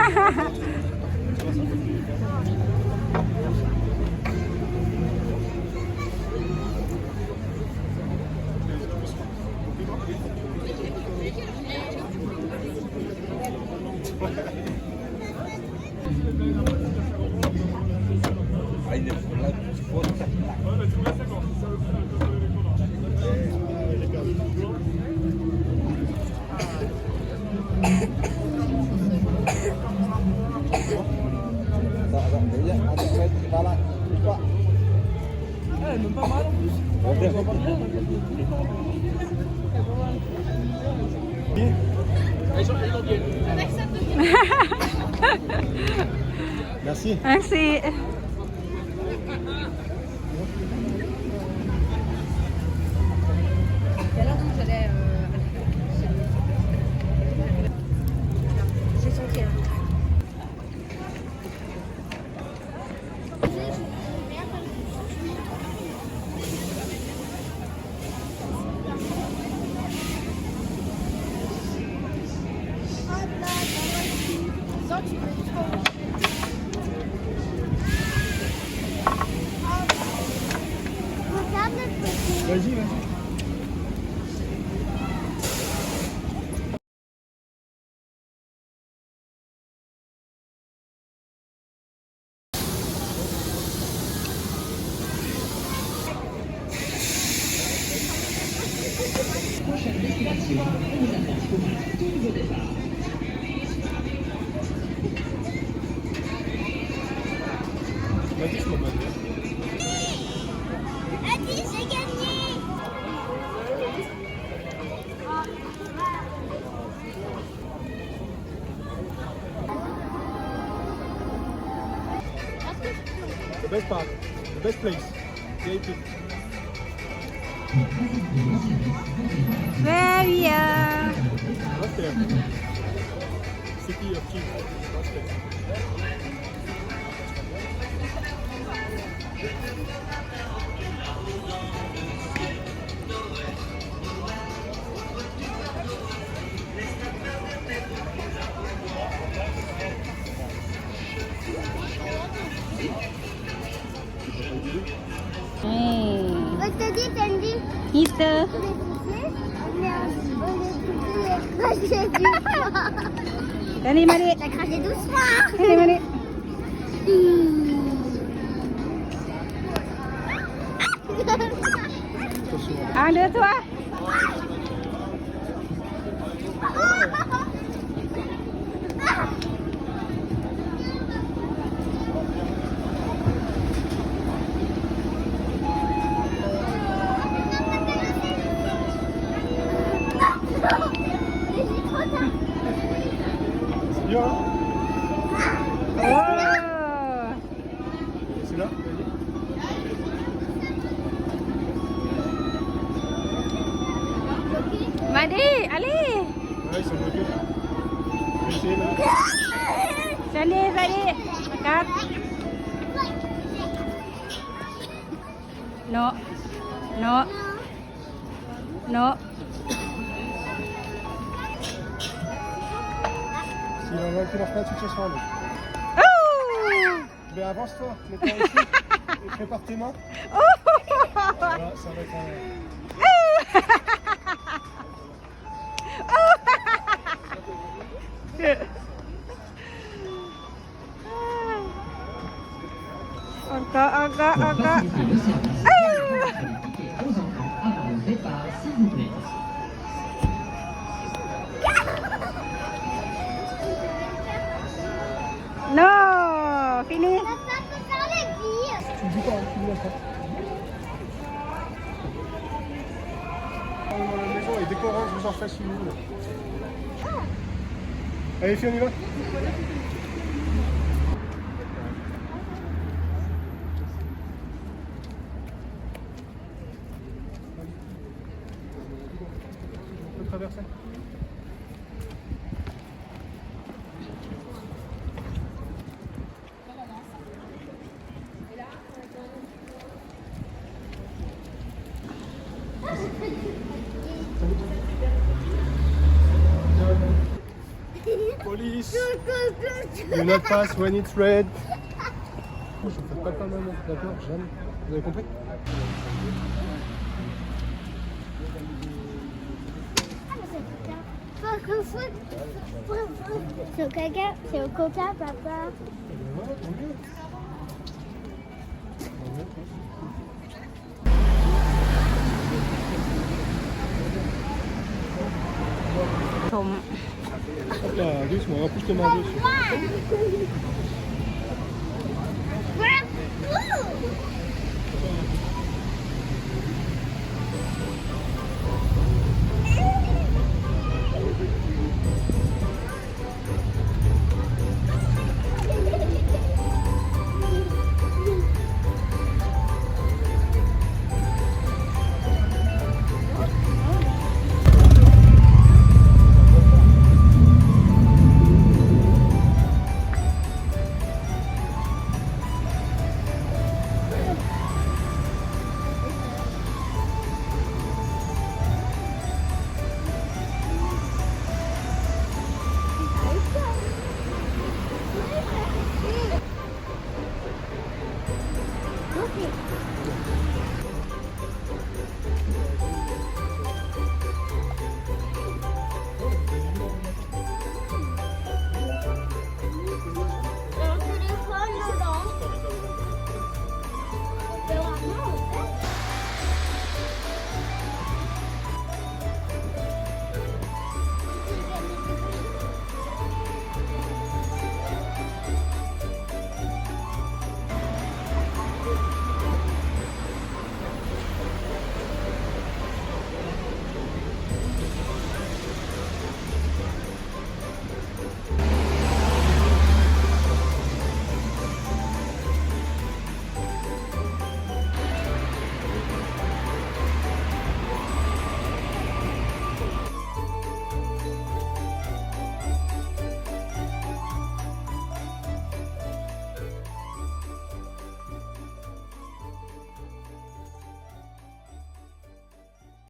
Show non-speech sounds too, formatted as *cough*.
Ha ha ha! Bien. Eso *laughs* Vas-y, vas-y. Prochaine destination, vous attend Tout nouveau départ. The best the best place. Where we are. Right there. City of Chief. Right there. Kita. Allez, Marie. T'as. Allez, Marie. Un, deux. Sini, tadi. Dekat. No. No. No. S'il en a qui leur fait tout ce soir, lui. Oh. Mais avance-toi, mets-toi ici. et prépare tes mains. Voilà, ça va être un... tu me laisses pas. Dans la maison et décorant, je vous en fais si vous voulez. Allez, filles, on y va Police. Do not pass when it's red. Je ne fais pas d'accord Vous avez compris C'est au caca, c'est au coca, papa. Hoppa geçme yapıştım abi. Burası bu.